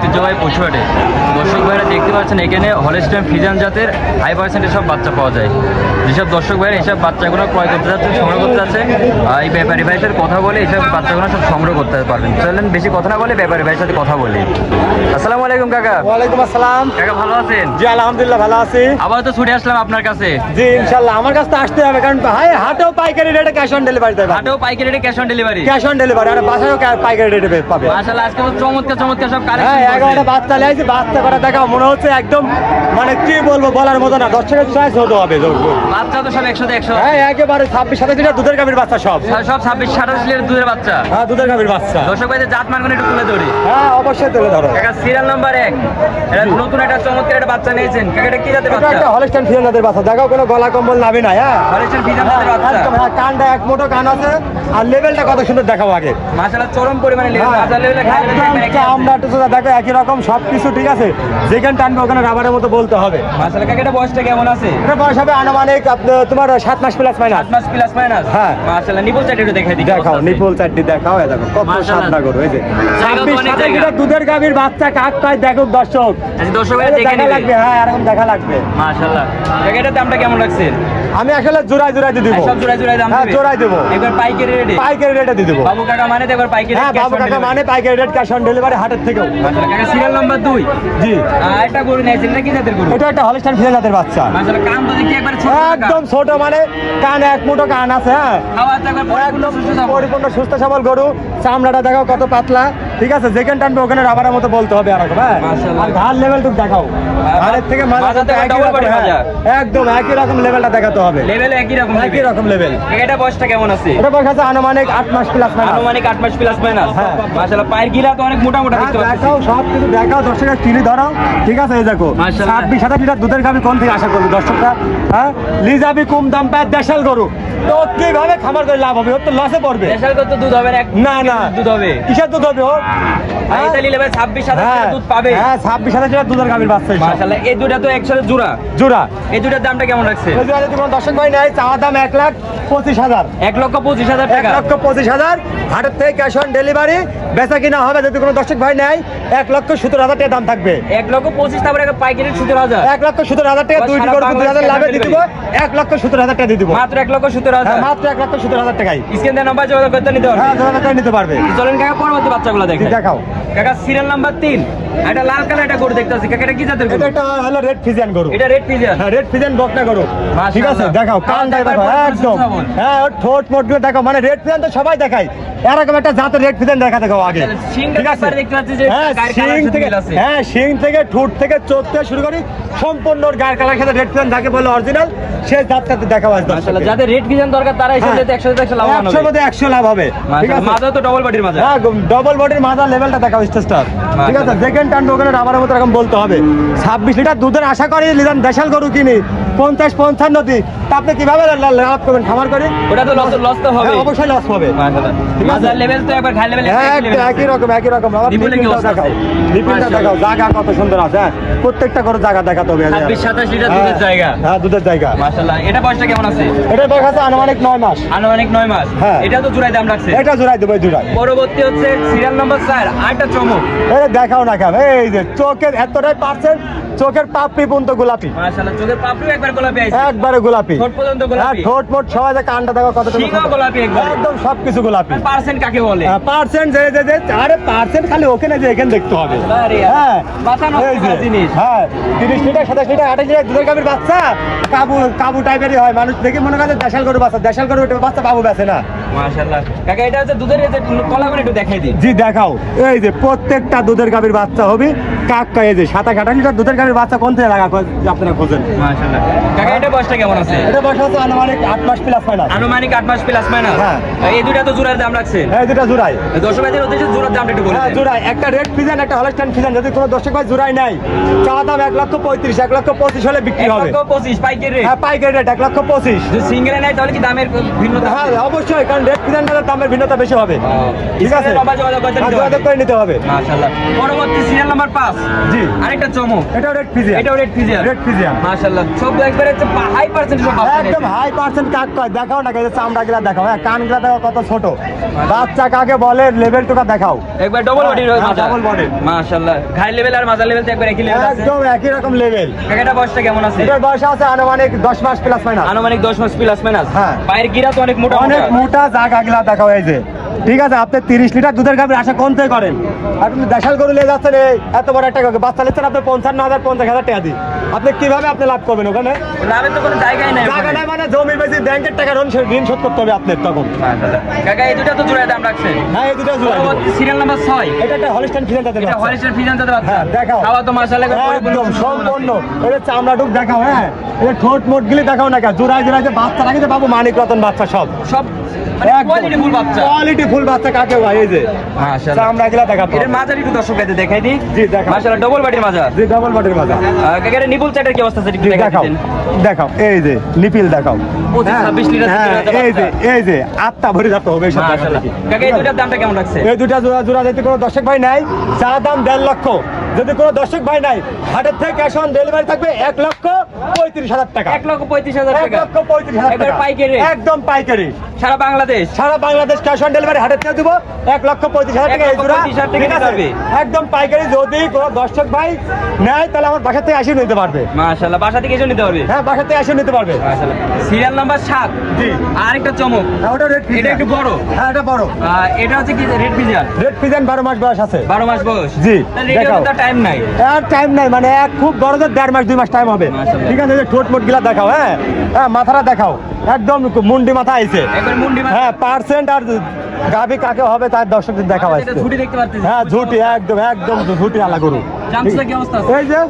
ঐতিহ্যবাহী পশুহাটে। দর্শক ভাইরা দেখতে পাচ্ছেন এখানে হলেস্টাইন ফিজান জাতের হাই পার্সেন্টের সব বাচ্চা পাওয়া যায়। যেসব দর্শক ভাইরা এইসব বাচ্চাগুলো ক্রয় করতে যাচ্ছেন সংগ্রহ করতে যাচ্ছেন এই ব্যাপারী ভাইয়ের সাথে কথা বলে এইসব বাচ্চাগুলো সব সংগ্রহ করতে পারবেন। চলেন বেশি কথা না বলে ব্যাপারী ভাইয়ের সাথে কথা বলি। আসসালামু আলাইকুম কাকা। ওয়ালাইকুম আসসালাম। কাকা ভালো আছেন? জি আলহামদুলিল্লাহ ভালো আছি। আবার তো ছুটে আসলাম আপনার কাছে। জি ইনশাল্লাহ আমার কাছে আসতে হবে কারণ হাই হাটেও পাইকারি রেটে ক্যাশ অন ডেলিভারি দেবে হাটেও পাইকারি রেটে cash on delivery cash on delivery আর বাসায়ও পাইকারি রেটে পাবে। মাশাআল্লাহ আজকে তো চমৎকার চমৎকার সব কালেকশন এগারোটা বাচ্চা লাইছি বাচ্চা করা দেখা মনে হচ্ছে একদম মানে কি বলব বলার মতো না দর্শকের চয়েস হতে হবে বাচ্চা তো সব একশো একশো। হ্যাঁ একেবারে ছাব্বিশ সাতাশ লিটার দুধের গাভীর বাচ্চা সব। সব ছাব্বিশ সাতাশ লিটার দুধের বাচ্চা। হ্যাঁ দুধের গাভীর বাচ্চা। দর্শক ভাইদের জাত একটু তুলে ধরি। হ্যাঁ অবশ্যই তুলে ধরো। কাকা সিরিয়াল নাম্বার এক। এটা নতুন একটা চমৎকার একটা বাচ্চা নিয়েছেন। কাকা এটা কি জাতের বাচ্চা? একটা হলস্টাইন ফিজানাদের বাচ্চা। দেখাও কোনো গলা কম্বল নাবি না হ্যাঁ? হ্যাঁ, বাচ্চা। হ্যাঁ, কানটা এক মোটো কান আছে। আর লেভেলটা কত সুন্দর দেখাও আগে। মাশাআল্লাহ চরম পরিমাণে লেগে হ্যাঁ, লেভেলে খাই চামড়া দেখো একই রকম সবকিছু ঠিক আছে? যেখানে টানবে ওখানে রাবারের মতো বলতে হবে। কাকা এটা বয়সটা কেমন আছে? এটা বয়স হবে আনুমানিক তোমার সাত মাস প্লাস মাইনাস আট মাস প্লাস মাইনাস হ্যাঁ। মাশাআল্লাহ নিপল দেখাই দিই। দেখাও নিপুল চারটি দেখাও এ দেখো কত করো এই যে। দুধের গাভীর বাচ্চা কাক পায় দেখো দর্শক। আচ্ছা দর্শক দেখে লাগবে হ্যাঁ এরকম দেখা লাগবে। মাশাআল্লাহ কাকা এটার দামটা কেমন আমি আসলে জোড়ায় জোড়ায় দিয়ে দিব। সব জোড়ায় জোড়ায় দাম হ্যাঁ দিবে? জোড়ায় দেবো। একবার পাইকারি রেটে পাইকারি রেটে দিয়ে দেবো। বাবু কাকা মানে তো একবার পাইকারি হ্যাঁ বাবু কাকা মানে পাইকারি রেট ক্যাশ অন ডেলিভারি হাটের থেকেও। কাকা সিরিয়াল নাম্বার দুই। জি। আহ, গরু নিয়েছেন এটা কি জাতের গরু? এটা একটা হলস্টাইন ফিজানাদের বাচ্চা। মাশাআল্লাহ কান তো দেখি একবার ছোট একদম ছোট মানে কান এক মুঠো কান আছে হ্যাঁ। খাওয়া দাওয়া। পরিপূর্ণ সুস্থ সবল গরু। চামড়াটা দেখো কত পাতলা। ঠিক আছে যেখানে টানবে ওখানে রাবারের মতো বলতে হবে আর হ্যাঁ। আর টুক দেখাও। থেকে মাজা কিন্তু থেকে হ্যাঁ। একদম একই রকম লেভেলটা দেখাতে হবে। লেভেল একই রকম একই রকম লেভেল এটা বয়সটা কেমন আছে? এটা বয়স আছে আনুমানিক আট মাস প্লাস মাইনাস আনুমানিক আট মাস প্লাস মাইনাস হ্যাঁ। মাশাআল্লাহ পায়ের গিলা তো অনেক মোটা মোটা দেখতে পাচ্ছি। দেখাও সব কিছু দেখাও দর্শকের চিনি ধরো ঠিক আছে এই দেখো ছাব্বিশ লিটার দুধের গাভি কোন থেকে আশা করবে দর্শকরা? হ্যাঁ লিজাবি কম দাম পায় দেশাল গরু। তো কীভাবে খামার করে লাভ হবে? ওর তো লসে পড়বে। স্পেশাল কত দুধ হবে না না দুধ হবে। কিসের দুধ হবে ও হ্যাঁ? এটা নিলে ভাই ছাব্বিশ হ্যাঁ। দুধ পাবে। হ্যাঁ ছাব্বিশ হাজার লিটার দুধের গাভীর বাচ্চা এসব। এই দুটা তো একসাথে জোড়া। জোড়া। এই দুটার দামটা কেমন রাখছে এই জোড়া যদি কোনো দর্শক ভাই নেয় চাওয়া দাম এক লাখ পঁচিশ হাজার। এক লক্ষ পঁচিশ হাজার এক লক্ষ পঁচিশ হাজার। হাটের থেকে ক্যাশ অন ডেলিভারি বেচা কিনা হবে যদি কোনো দর্শক ভাই নেয় এক লক্ষ সত্তর হাজার টাকা দাম থাকবে। এক লক্ষ পঁচিশ তারপরে পাইকারি সতেরো হাজার। এক লক্ষ সত্তর হাজার টাকা দুইটি সারা দুই হাজার লাভে দিয়ে দিব এক লক্ষ সত্তর হাজার টাকা দিয়ে দিব। মাত্র এক লক্ষ সতেরো হাজার। হ্যাঁ মাত্র এক লক্ষ সত্তর হাজার টাকাই। স্ক্রিন দেওয়ার নাম্বার যোগাযোগ করতে নিতে হ্যাঁ পারবে নিতে পারবে। চলেন কাকা পরবর্তী বাচ্চাগুলো দেখেন দেখাও। কাকা সিরিয়াল নাম্বার তিন। লাল কালার গরু কাকা এটা কি জাতের এটা গরু একটা হলো রেড ফিজিয়ান গরু। এটা রেড পিজিয়ান হ্যাঁ রেড ফিজেন বকনা গরু। ঠিক আছে দেখাও কান দেখো একদম। হ্যাঁ ঠোঁট মোটগুলো দেখো মানে রেড ফিজেন তো সবাই দেখায়। এরকম একটা জাতের রেড ফিজেন দেখা আগে। ঠিক আছে? হ্যাঁ শিং থেকে হ্যাঁ শিং থেকে ঠোঁট থেকে চোখ থেকে শুরু করি সম্পূর্ণ গায়ের কালার সাথে রেড ফিজেন থাকে বলে অরিজিনাল সেই জাতটাতে দেখাও আজ মাশাআল্লাহ যাদের রেড পিজিয়ান দরকার তারা এসে হ্যাঁ। যেতে একসাথে একশো লাভবান একশোর হবে। মধ্যে একশো লাভ হবে। ঠিক আছে? মাঝে তো ডবল বডির মাঝে হ্যাঁ ডবল বডির মাথা লেভেলটা দেখাও স্টেজটার ঠিক আছে? দেখেন টানবে ওখানে রাবারের মতো এরকম বলতে হবে। ছাব্বিশ লিটার দুধের আশা করি লিজান দেশাল গরু কিনি। পঞ্চাশ পঞ্চান্ন তা আপনি কীভাবে লাভ করবেন? খামার করে? ওটা তো লস লস তো হবে হ্যাঁ, অবশ্যই লস হবে। মাশাআল্লাহ। ঠিক আছে। মাজার লেভেল তো একবার খাই লেভেল একই রকম একই রকম। দেখাও? দেখাও। জায়গা কত সুন্দর আছে হ্যাঁ? প্রত্যেকটা করে জায়গা দেখাতে হবে। লিটার দুধের হ্যাঁ, জায়গা। হ্যাঁ দুধের জায়গা। মাশাআল্লাহ। এটা বয়সটা কেমন আছে? এটার বয়স আছে আনুমানিক নয় মাস। আনুমানিক নয় মাস। হ্যাঁ। এটা তো জোড়াই দাম রাখছে। এটা জোড়াই দেবো জোড়াই। পরবর্তী হচ্ছে সিরিয়াল নম্বর চার আরেকটা চমক। এই দেখাও না কেন এই যে চোখের এতটাই পার্সেন্ট চোখের পাপড়ি পর্যন্ত গোলাপি। মাশাআল্লাহ চোখের পাপড়িও একবার গোলাপি আছে একবারে গোলাপি। ঠোঁট পর্যন্ত গোলাপি। হ্যাঁ, ঠোঁট মোট সবাই যে কানটা দেখো গোলাপি একদম সবকিছু গোলাপি। পার্সেন্ট কাকে বলে? পার্সেন্ট যে যে যে আরে পার্সেন্ট খালি ওখানে যে এখানে দেখতে হবে। হ্যাঁ। মাথা নষ্ট জিনিস। হ্যাঁ তিরিশ লিটার সাতাশ লিটার আঠাশ লিটার দুধের গাভীর বাচ্চা কাবু কাবু টাইপেরই হয়। মানুষ দেখে মনে করে দেশাল গরু বাচ্চা দেশাল গরু বাচ্চা বাবু বেছে না। মাশাআল্লাহ। কাকা এটা হচ্ছে দুধের কলা করে একটু দেখাই দিন জি দেখাও। এই যে প্রত্যেকটা দুধের গাভীর বাচ্চা হবে। কাকা এই যে সাতাশ আঠাশ লিটার দুধের গাভীর বাচ্চা কোন থেকে লাগা আপনারা খোঁজেন? মাশাআল্লাহ। কাকা এটা বয়সটা কেমন আছে? এটা আছে আনুমানিক মাস প্লাস হয় না আনুমানিক মাস প্লাস মাইনাস হ্যাঁ। এই তো জোড়ার দাম দুটা জোড়াই উদ্দেশ্যে জোড়ার দামটা একটু বলে হ্যাঁ জোড়াই একটা রেড ফিজান একটা হলস্টাইন ফিজান যদি কোনো দর্শক ভাই জোড়াই নাই চাওয়া দাম লক্ষ পঁয়ত্রিশ এক লক্ষ পঁচিশ হলে বিক্রি হবে। লক্ষ পঁচিশ পাইকারি রেট হ্যাঁ পাইকারি রেট লক্ষ পঁচিশ। যদি সিঙ্গেলে নেয় তাহলে কি দামের ভিন্নতা হ্যাঁ অবশ্যই কারণ রেড ফিজানটার দামের ভিন্নতা বেশি হবে। ঠিক আছে? যোগাযোগ হ্যাঁ, হবে। করে নিতে হবে। মাশাআল্লাহ। পরবর্তী সিরিয়াল নাম্বার জি। আরেকটা চমক। এটাও রেড ফিজিয়ান এটাও রেড ফিজিয়ার রেড ফিজিয়ান মাশাআল্লাহ। সব একবারে হাই পার্সেন্ট সব একদম হাই পার্সেন্ট কাক কয়? দেখাও না চামড়া গুলা দেখাও। হ্যাঁ কানগুলা দেখো কত ছোট। বাচ্চা কাকে বলে লেভেল টুকা দেখাও। একবার ডবল বডি double body। মাশাআল্লাহ। ঘাই লেভেল আর মাজা লেভেল তো একবার একই লেভেল আছে। একদম একই রকম লেভেল কাকাটা বয়সটা কেমন আছে? এটার বয়স আছে আনুমানিক দশ মাস প্লাস মাইনাস আনুমানিক 10 মাস প্লাস মাইনাস হ্যাঁ। পায়ের গিরা তো অনেক মোটা অনেক মোটা। জাগ আগলা দেখাও এই যে। ঠিক আছে আপনি তিরিশ লিটার দুধের গাভীর আশা কোন থেকে করেন আপনি দেশাল গরু নিয়ে যাচ্ছেন এই এত বড় একটা। বাচ্চা নিচ্ছেন আপনি পঞ্চান্ন হাজার পঞ্চাশ হাজার টাকা দিই আপনি কীভাবে আপনি লাভ করবেন ওখানে? লাভের তো কোনো জায়গাই নাই জায়গা নাই মানে জমি বেশি ব্যাংকের টাকা ঋণ ঋণ শোধ করতে হবে আপনার তখন। কাকা এই দুটো তো দাম রাখছেন। হ্যাঁ এই দুটো জোড়া সিরিয়াল নাম্বার 6 এটা একটা হলিস্টাইন ফিজান এটা। ফিজান জাতের বাচ্চা হ্যাঁ, দেখাও। খাওয়া তো মাশাআল্লাহ একদম সম্পূর্ণ। এটা চামড়া টুক দেখাও হ্যাঁ। এটা ঠোঁট মোট গিলে দেখাও না কেন? জোড়ায় জোড়ায় যে বাচ্চা রাখি বাবু মানিক রতন বাচ্চা সব। সব কোয়ালিটি ফুল বাচ্চা। কাকে ভাই এই যে? মাশাআল্লাহ। চামড়া গিলা দেখাবো। এর মাজার একটু দর্শক দেখাই দিই। জি, দেখাও। মাশাআল্লাহ ডবল বাটির মাজা জি ডাবল বডির মাজা কাকা নিপুল চাটের কি অবস্থা আছে একটু দেখাও। দেখাও। এই যে নিপিল দেখাও। হ্যাঁ, লিটার হ্যাঁ। এই যে এই যে ভরে যেতে হবে এই মাশাআল্লাহ। কাকা এই দুটার দামটা কেমন রাখছে এই দুটা জোড়া জোড়া যদি কোনো দর্শক ভাই নাই। চা দাম দেড় লক্ষ। যদি কোনো দর্শক ভাই নাই হাটের থেকে ক্যাশ অন ডেলিভারি থাকবে এক লক্ষ পঁয়ত্রিশ হাজার টাকা। এক লক্ষ পঁয়ত্রিশ হাজার এক টাকা। লক্ষ পঁয়ত্রিশ হাজার টাকা। পাইকারি একদম পাইকারি। সারা বাংলাদেশ। সারা বাংলাদেশ ক্যাশ অন ডেলিভারি হাটের থেকে দেবো এক লক্ষ পঁয়ত্রিশ হাজার টাকা। এই জোড়া পঁয়ত্রিশ হাজার টাকা ঠিক আছে? একদম পাইকারি। যদি কোনো দর্শক ভাই নেয় তাহলে আমার বাসা থেকে এসে নিতে পারবে। মাশাআল্লাহ। বাসা থেকে এসে নিতে পারবে? হ্যাঁ বাসা থেকে এসে নিতে পারবে। মাশাআল্লাহ। সিরিয়াল নাম্বার 7 জি। আর একটা চমক। হ্যাঁ, ওটা রেড এটা একটু বড়। হ্যাঁ এটা বড়। এটা হচ্ছে কি রেড ফিজার রেড ফিজেন বারো মাস বয়স আছে। 12 মাস বয়স। জি, দেখাও। টাইম নাই? আর টাইম নাই মানে এক খুব বড় যে দেড় মাস দুই মাস টাইম হবে। ঠিক আছে যে ঠোঁট মোট গিলা দেখাও হ্যাঁ? হ্যাঁ মাথাটা দেখাও। একদম মুন্ডি মাথা আইছে। হ্যাঁ পার্সেন্ট আর গাভি কাকে হবে তার দর্শকদের দেখতে পাচ্ছেন হ্যাঁ ঝুটি একদম একদম ঝুটি আলা গরু জামসুটা কি অবস্থা? আছে এই যে?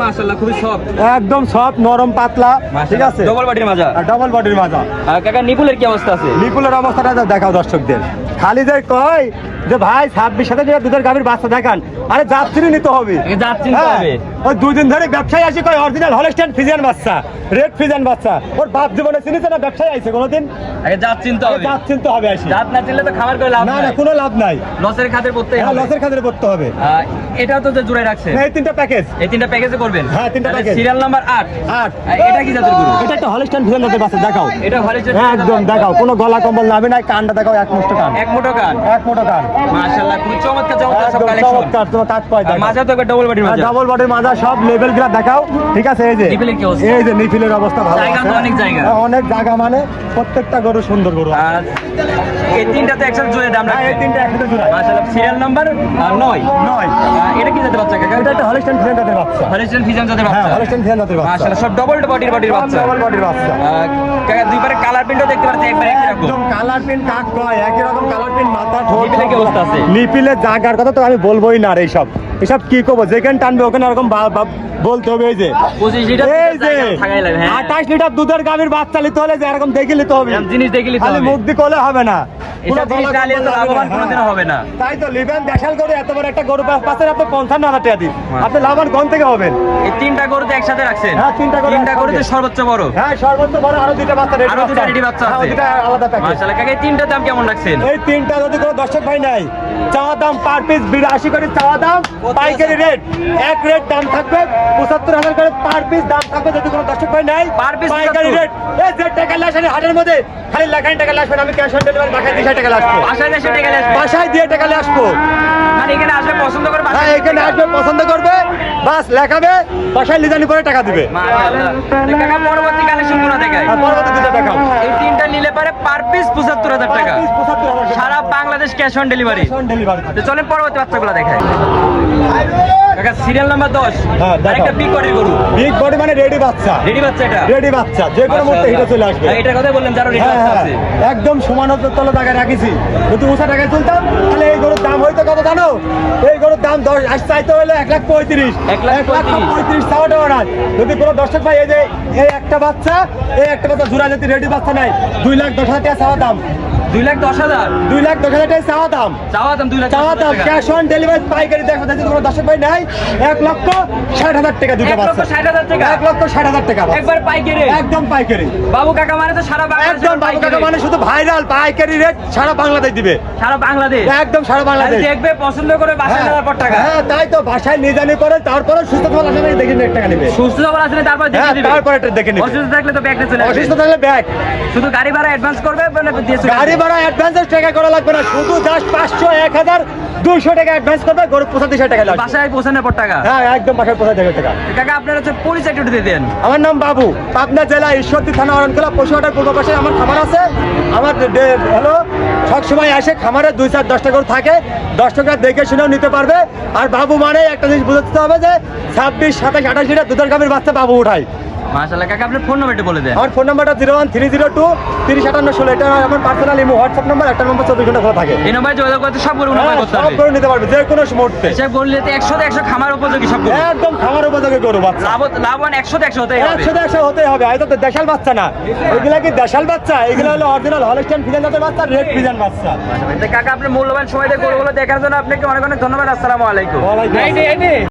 মাশাআল্লাহ খুবই সফট একদম নরম পাতলা ঠিক আছে? ডবল মাজা। বডির মাজা। কাকা নিপুলের কি অবস্থা আছে? বিপুলের অবস্থাটা দেখাও দর্শকদের। খালি যে কয় যে ভাই ছাব্বিশ সাথে দুধের গাভীর বাচ্চা দেখান। আরে যাত্রী নিতে হবে। যাত্রী চিনতে হ্যাঁ, হবে। ওই দুই দিন ধরে ব্যবসায় আসি কয় অরিজিনাল হলস্টাইন ফিজিয়ান বাচ্চা রেড ফিজিয়ান বাচ্চা। ওর বাপ জীবনে চিনিছে না ব্যবসায় আইছে কোনোদিন? আগে জাত চিনতে হবে। জাত চিনতে হবে আসি। জাত না চিনলে তো খাবার করে লাভ না না কোনো লাভ নাই। লসের খাতে করতেই হ্যাঁ হবে। লসের খাতিরে পড়তে হবে। এটাও তো জুড়ে রাখছে। এই তিনটা প্যাকেজ। এই তিনটা প্যাকেজে করবেন। হ্যাঁ, তিনটা package। সিরিয়াল নাম্বার 8 আট। এটা কি জাতের গরু? এটা একটা হলস্টাইন ফিজিয়ান জাতের বাচ্চা দেখাও। এটা হলে হ্যাঁ, একদম দেখাও। কোনো গলা কম্বল নামে না কানটা দেখাও এক মুষ্ট কান। এক মুঠো কান। এক মুঠো কান। মাশাআল্লাহ খুবই চমৎকার চমৎকার সব কালেকশন চমৎকার তোমার কাজ পায়। মাঝে তো একটা ডবল বাটির মাজা। ডাবল বডির মাজা সব লেভেলগুলা দেখাও ঠিক আছে? এই যে? এই যে নিপিলের অবস্থা ভালো। অনেক জায়গা। হ্যাঁ, অনেক জায়গা মানে প্রত্যেকটা গরু সুন্দর গরু এই তিনটাতে একসাথে জুড়ে দাম হ্যাঁ, এই তিনটা একসাথে। মাশাআল্লাহ সিরিয়াল নাম্বার 9 নয়। এটা কি জাতের বাচ্চা কাকা? এটা একটা হলিস্টাইন ফিজিয়ান জাতের বাচ্চা। জাতের হ্যাঁ বাচ্চা। হলিস্টাইন ফিজিয়ান জাতের বাচ্চা। মাশাআল্লাহ সব ডবল বডির বডির বাচ্চা। ডাবল বডির বাচ্চা। কাকা কালার প্রিন্টও দেখতে পাচ্ছি একবার একই রকম। একদম কালার পিন কাক কয় একই রকম কালার পিন মাথা ঠোঁট নিপিলে কি অবস্থা আছে? জাগার কথা তো আমি বলবোই না আর এইসব। এসব কি করব যেখানে টানবে ওখানে ওরকম বলতে হবে এই যে। এই হ্যাঁ। আঠাশ লিটার দুধের গাভীর বাচ্চা নিতে হলে যে এরকম দেখে নিতে হবে। জিনিস দেখে নিতে হবে। মুখ দিয়ে করলে হবে না। হ্যাঁ। তাই তো লিবেন করে এত বড় একটা গরু পাচ্ছেন আপনি পঞ্চান্ন হাজার টাকা দিন আপনি লাভবান কোন থেকে হবেন? এই তিনটা গরু একসাথে রাখছেন? হ্যাঁ, তিনটা গরু তিনটা গরু সর্বোচ্চ বড়? হ্যাঁ সর্বোচ্চ বড় আরও দুইটা বাচ্চা ready আরও দুটা রেডি বাচ্চা হ্যাঁ, আছে দুইটা আলাদা প্যাকেজ মাশাআল্লাহ কাকা এই তিনটার দাম কেমন রাখছেন? এই তিনটা যদি কোনো দর্শক ভাই নাই চাওয়া দাম পার পিস বিরাশি করে চাওয়া দাম। পাইকারি রেট এক রেট দাম থাকবে পঁচাত্তর হাজার করে পার পিস দাম থাকবে যদি কোনো দর্শক ভাই নাই পাইকারি রেট এই যে টাকা লাসেন হাটের মধ্যে খালি লাখান টাকা লাসবেন আমি ক্যাশ অন ডেলিভারি বাসায় দিয়ে টাকা লাসবো বাসায় এসে টাকা আসবে বাসায় দিয়ে টাকা আসব মানে এখানে আসলে পছন্দ করে এখানে আসবে পছন্দ করবে বাস লেখাবে বাসায় লিজানি করে টাকা দিবে। মাশাআল্লাহ। তো কাকা পরবর্তী কালেকশনগুলো দেখাই। পরবর্তী দুটো দেখাও। এই তিনটা নিলে পারে পার পিস পঁচাত্তর হাজার টাকা। Per piece 75,000 টাকা। সারা বাংলাদেশ ক্যাশ অন ডেলিভারি। তো চলেন পরবর্তী বাচ্চাগুলো দেখাই। কাকা সিরিয়াল নাম্বার দশ। হ্যাঁ, দেখাও। বিগ বডির গরু। বিগ বডি মানে রেডি বাচ্চা। রেডি বাচ্চা এটা? রেডি বাচ্চা। যে কোনো মুহূর্তে হিটে চলে আসবে। হ্যাঁ, কথা বললেন যারা রেডি হ্যাঁ বাচ্চা হ্যাঁ। আছে। একদম সমান তলে টাকা রাখিছি যদি উষা টাকায় তুলতাম তাহলে এই গরুর দাম হইতো কত জানো? এই গরুর দাম দশ আজ চাইতে হলে এক লাখ পঁয়ত্রিশ। এক লাখ পঁয়ত্রিশ। চাওয়াটা ওরা যদি কোনো দর্শক ভাই এই যে এই একটা বাচ্চা এই একটা বাচ্চা জোড়া যদি রেডি বাচ্চা নাই দুই লাখ দশ হাজার টাকা চাওয়া দাম। দুই লাখ দশ হাজার। দুই লাখ দশ হাজার টাকা চাওয়া দাম। চাওয়া দাম দুই লাখ দশ চাওয়া দাম ক্যাশ অন ডেলিভারি পাইকারি দেখো যদি কোনো দর্শক ভাই নাই? এক লক্ষ ষাট হাজার টাকা এক লক্ষ ষাট হাজার টাকা। এক লক্ষ ষাট হাজার টাকা একবার পাইকারি। একদম পাইকারি। বাবু কাকা মানে তো সারা বাংলাদেশ একদম বাবু কাকা মানে শুধু ভাইরাল পাইকারি রেট সারা বাংলাদেশ দিবে। সারা বাংলাদেশ? একদম সারা বাংলাদেশ। দেখবে পছন্দ করে বাসায় হ্যাঁ, নেওয়ার পর টাকা। হ্যাঁ তাই তো বাসায় নিয়ে জানি করে তারপরে সুস্থ আসলে দেখে নেট টাকা নেবে। সুস্থ যখন আসলে তারপর দেখে হ্যাঁ দিবে তারপরে এটা দেখে নেবে। অসুস্থ থাকলে তো চলে অসুস্থ থাকলে ব্যাগ শুধু গাড়ি ভাড়া অ্যাডভান্স করবে দিয়ে গাড়ি আসবে। অ্যাডভান্সের টাকা করা লাগবে না শুধু জাস্ট পাঁচশো এক হাজার দুইশো টাকা অ্যাডভান্স করবে গরু পঁচাত্রিশ টাকা লাগবে। বাসায় পৌঁছানোর পর টাকা? হ্যাঁ একদম বাসায় পঁচাত্রিশ হাজার টাকা। কাকা আপনার হচ্ছে পরিচয় একটু দিয়ে দেন। আমার নাম বাবু পাবনা জেলা ঈশ্বরদী থানা অরণখোলা পশুহাটের পূর্ব পাশে আমার খামার আছে। আমার হলো সবসময় আসে খামারে দুই চার দশটা করে থাকে দশ টাকা দেখে শুনেও নিতে পারবে। আর বাবু মানে একটা জিনিস বুঝতে হবে যে ছাব্বিশ সাতাশ আঠাশ লিটার দুধের গাভীর বাচ্চা বাবু উঠায়। মাশাআল্লাহ কাকা আপনার ফোন নাম্বারটা বলে দেন। আমার ফোন নাম্বারটা zero one three zero two তিরিশ আটান্ন ষোলো। এটা আমার পার্সোনাল ইমো হোয়াটসঅ্যাপ নাম্বার একটা নম্বর চব্বিশ ঘণ্টা খোলা থাকে। এই নম্বরে যোগাযোগ করতে সব গরু নাম্বার হ্যাঁ, করতে সব করে নিতে পারবে যে কোনো মুহূর্তে। হিসাব করলে তো একশো একশো খামার উপযোগী সব গরু। একদম খামার উপযোগী গরু বাচ্চা। লাভ লাভবান একশো একশো হতেই হবে। একশো একশো হতে হবে হয়তো তো দেশাল বাচ্চা না। এগুলা কি দেশাল বাচ্চা? এগুলো হলো অরিজিনাল হলস্টাইন ফিজান জাতের বাচ্চা রেড ফিজান বাচ্চা। কাকা আপনার মূল্যবান সময় দিয়ে গরুগুলো দেখার জন্য আপনাকে অনেক অনেক ধন্যবাদ আসসালামু আলাইকুম।